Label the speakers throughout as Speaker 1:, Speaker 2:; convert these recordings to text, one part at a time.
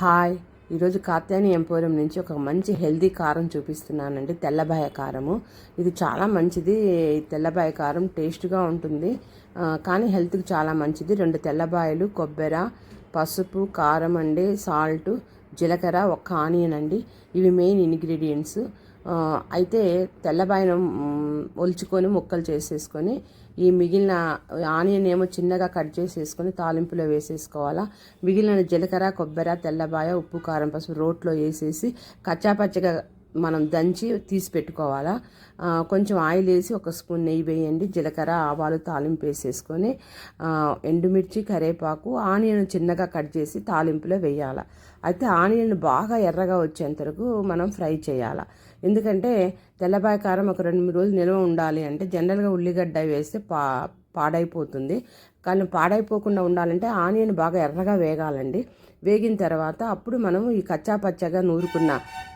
Speaker 1: Hi. ఈరోజు Katyani emporium నుంచి ఒక మంచి హెల్దీ కారం చూపిస్తున్నానండి. తెల్లబాయ కారము. ఇది చాలా మంచిది. తెల్లబాయ కారం టేస్ట్గా ఉంటుంది. కానీ హెల్త్కి చాలా మంచిది. రెండు తెల్లబాయలు కొబ్బెర పసుపు కారం అండి సాల్ట్ జీలకర్ర ఒక ఆనియన్ అండి. ఇవి మెయిన్ ఇంగ్రీడియంట్స్. అయితే తెల్లబాయను ఒలుచుకొని ముక్కలు చేసేసుకొని ఈ మిగిలిన ఆనియన్ ఏమో చిన్నగా కట్ చేసేసుకొని తాలింపులో వేసేసుకోవాలా. మిగిలిన జీలకర్ర కొబ్బరి తెల్లబాయ ఉప్పు కారం పసుపు రోట్లో వేసేసి కచ్చాపచ్చగా మనం దంచి తీసి పెట్టుకోవాలా? కొంచెం ఆయిల్ వేసి ఒక స్పూన్ నెయ్యి వేయండి. జీలకర్ర ఆవాలు తాలింపు వేసేసుకొని ఎండుమిర్చి కరేపాకు ఆనియన్ చిన్నగా కట్ చేసి తాలింపులో వేయాలి? అయితే ఆనియన్ బాగా ఎర్రగా వచ్చేంత వరకు మనం ఫ్రై చేయాలి? ఎందుకంటే తెల్లబాయ కారం ఒక రెండు మూడు రోజులు నిల్వ ఉండాలి అంటే జనరల్గా ఉల్లిగడ్డ వేస్తే పా పాడైపోతుంది. కానీ పాడైపోకుండా ఉండాలంటే ఆనియన్ బాగా ఎర్రగా వేగాలండి. వేగిన తర్వాత అప్పుడు మనం ఈ కచ్చా పచ్చగా నూరుకున్న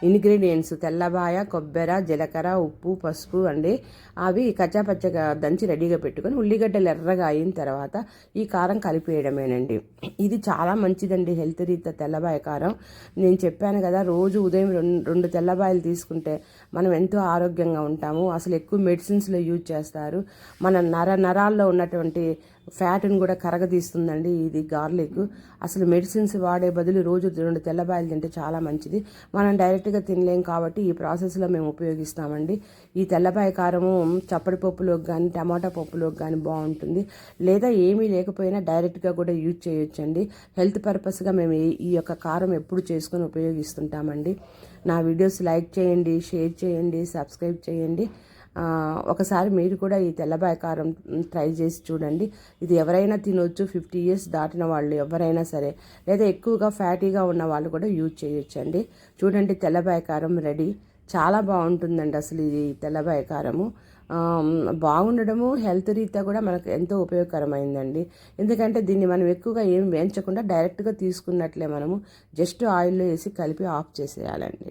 Speaker 1: ఇంగ్రీడియంట్స్ తెల్లబాయ కొబ్బెర జీలకర్ర ఉప్పు పసుపు అండి అవి కచ్చా పచ్చగా దంచి రెడీగా పెట్టుకొని ఉల్లిగడ్డలు ఎర్రగా అయిన తర్వాత ఈ కారం కలిపేయడమేనండి. ఇది చాలా మంచిదండి హెల్త్ రీత్యా తెల్లబాయ కారం. నేను చెప్పాను కదా రోజు ఉదయం రెండు రెండు తెల్లబాయలు తీసుకుంటే మనం ఎంతో ఆరోగ్యంగా ఉంటాము. అసలు ఎక్కువ మెడిసిన్స్లో యూజ్ చేస్తారు. మన నర నరాల్లో ఉన్నటువంటి ఫ్యాట్ని కూడా కరగదీస్తుందండి ఇది గార్లిక్. అసలు మెడిసిన్స్ వాడే బదులు రోజు రెండు తెల్లబాయలు తింటే చాలా మంచిది. మనం డైరెక్ట్గా తినలేం కాబట్టి ఈ ప్రాసెస్లో మేము ఉపయోగిస్తామండి. ఈ తెల్లబాయ కారము చప్పటి పప్పులోకి కానీ టమాటా పప్పులోకి కానీ బాగుంటుంది. లేదా ఏమీ లేకపోయినా డైరెక్ట్గా కూడా యూజ్ చేయొచ్చండి. హెల్త్ పర్పస్గా మేము ఈ- యొక్క కారం ఎప్పుడు చేసుకొని ఉపయోగిస్తుంటామండి. నా వీడియోస్ లైక్ చేయండి షేర్ చేయండి సబ్స్క్రైబ్ చేయండి. ఒకసారి మీరు కూడా ఈ తెల్లబాయ కారం ట్రై చేసి చూడండి. ఇది ఎవరైనా తినొచ్చు ఫిఫ్టీ ఇయర్స్ దాటిన వాళ్ళు ఎవరైనా సరే లేదా ఎక్కువగా ఫ్యాటీగా ఉన్న వాళ్ళు కూడా యూజ్ చేయొచ్చండి. చూడండి తెల్లబాయ కారం రెడీ. చాలా బాగుంటుందండి అసలు ఇది తెల్లబాయ కారము బాగుండడము హెల్త్ రీత్యా కూడా మనకు ఎంతో ఉపయోగకరమైందండి. ఎందుకంటే దీన్ని మనం ఎక్కువగా ఏం వేయించకుండా డైరెక్ట్గా తీసుకున్నట్లే మనము జస్ట్ ఆయిల్లో వేసి కలిపి ఆఫ్ చేసేయాలండి.